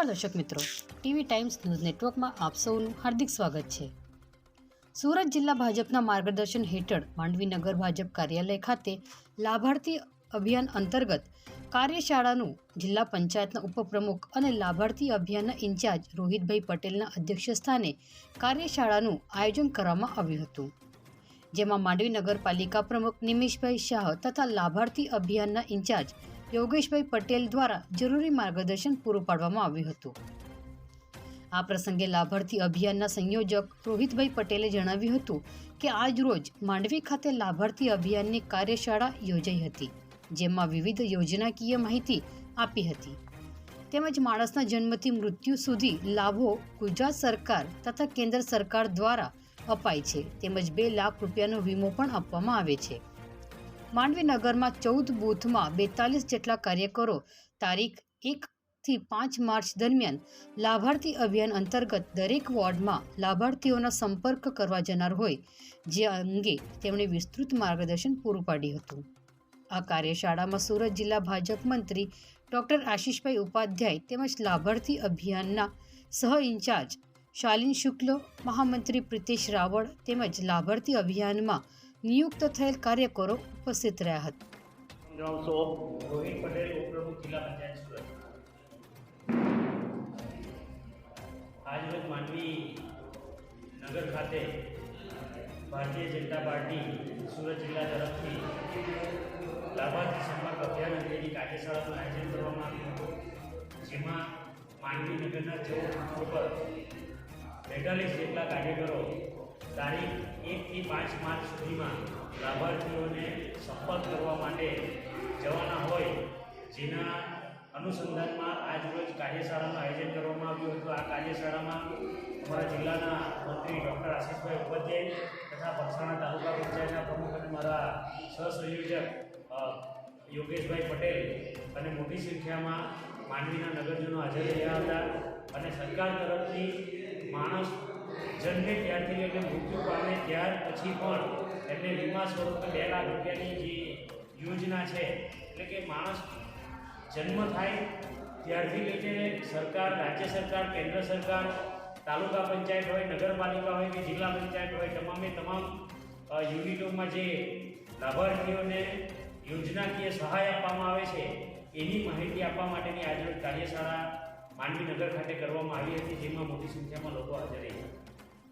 મિત્રો. TV times news નેટવર્કમાં આપ સૌનું હાર્દિક સ્વાગત છે. સુરત જિલ્લા ભાજપના માર્ગદર્શન હેઠળ માંડવી નગર ભાજપ કાર્યાલય ખાતે લાભાર્થી અભિયાન અંતર્ગત કાર્યશાળાનું જિલ્લા પંચાયતના ઉપપ્રમુખ અને લાભાર્થી અભિયાનના ઇન્ચાર્જ રોહિતભાઈ પટેલના અધ્યક્ષસ્થાને કાર્યશાળાનું આયોજન કરવામાં આવ્યું હતું. જેમાં માંડવી નગરપાલિકા પ્રમુખ નિમેશભાઈ શાહ તથા લાભાર્થી અભિયાનના ઇન્ચાર્જ યોગેશભાઈ પટેલ દ્વારા જરૂરી માર્ગદર્શન પૂરું પાડવામાં આવ્યું હતું. આ પ્રસંગે લાભાર્થી અભિયાનના સંયોજક રોહિતભાઈ પટેલે જણાવ્યું હતું કે આજ રોજ માંડવી ખાતે લાભાર્થી અભિયાનની કાર્યશાળા યોજાઈ હતી, જેમાં વિવિધ યોજનાકીય માહિતી આપી હતી. તેમજ માણસના જન્મથી મૃત્યુ સુધી લાભો ગુજરાત સરકાર તથા કેન્દ્ર સરકાર દ્વારા અપાય છે, તેમજ બે લાખ રૂપિયાનો વીમો પણ આપવામાં આવે છે. માંડવી નગરમાં ચૌદ બૂથમાં બેતાલીસ જેટલા કાર્યકરો તારીખ એક થી પાંચ માર્ચ દરમિયાન લાભાર્થી અભિયાન અંતર્ગત દરેક વોર્ડમાં લાભાર્થીઓના સંપર્ક કરવા જનાર હોય, જે અંગે તેમણે વિસ્તૃત માર્ગદર્શન પૂરું પાડ્યું હતું. આ કાર્યશાળામાં સુરત જિલ્લા ભાજપ મંત્રી ડોક્ટર આશીષભાઈ ઉપાધ્યાય તેમજ લાભાર્થી અભિયાનના સહ ઇન્ચાર્જ શાલિન શુક્લ, મહામંત્રી પ્રિતેશ રાવળ તેમજ લાભાર્થી અભિયાનમાં નિયુક્ત થયેલ કાર્યકરો ઉપસ્થિત રહ્યા હતા. રોહિત પટેલ, ઉપપ્રમુખ જિલ્લા પંચાયત માંડવી નગર ખાતે ભારતીય જનતા પાર્ટી સુરત જિલ્લા તરફથી લાભાર્થી સંપર્ક અભિયાન અંગેની કાર્યશાળાનું આયોજન કરવામાં આવ્યું હતું, જેમાં માંડવી નગરના ચૌદ ઉપર પર બેતાલીસ જેટલા કાર્યકરો તારીખ એકથી પાંચ માર્ચ સુધીમાં લાભાર્થીઓને સંપર્ક કરવા માટે જવાના હોય, જેના અનુસંધાનમાં આજરોજ કાર્યશાળાનું આયોજન કરવામાં આવ્યું હતું. આ કાર્યશાળામાં અમારા જિલ્લાના મંત્રી ડૉક્ટર આશિષભાઈ ઉપાધ્યાય તથા પક્ષાણા તાલુકા પંચાયતના પ્રમુખ અને મારા સહસંયોજક યોગેશભાઈ પટેલ અને મોટી સંખ્યામાં માંડવીના નગરજનો હાજર રહ્યા હતા. અને સરકાર તરફથી જન્મે ત્યારથી એટલે મૃત્યુ પામે, ત્યાર પછી પણ એમને વીમા સ્વરૂપે બે લાખ રૂપિયાની જે યોજના છે, એટલે કે માણસ જન્મ થાય ત્યારથી લઈને સરકાર, રાજ્ય સરકાર, કેન્દ્ર સરકાર, તાલુકા પંચાયત હોય, નગરપાલિકા હોય કે જિલ્લા પંચાયત હોય, તમામે તમામ યુનિટોમાં જે લાભાર્થીઓને યોજનાકીય સહાય આપવામાં આવે છે, એની માહિતી આપવા માટેની આજરોજ કાર્યશાળા માંડવી નગર ખાતે કરવામાં આવી હતી, જેમાં મોટી સંખ્યામાં લોકો હાજર રહ્યા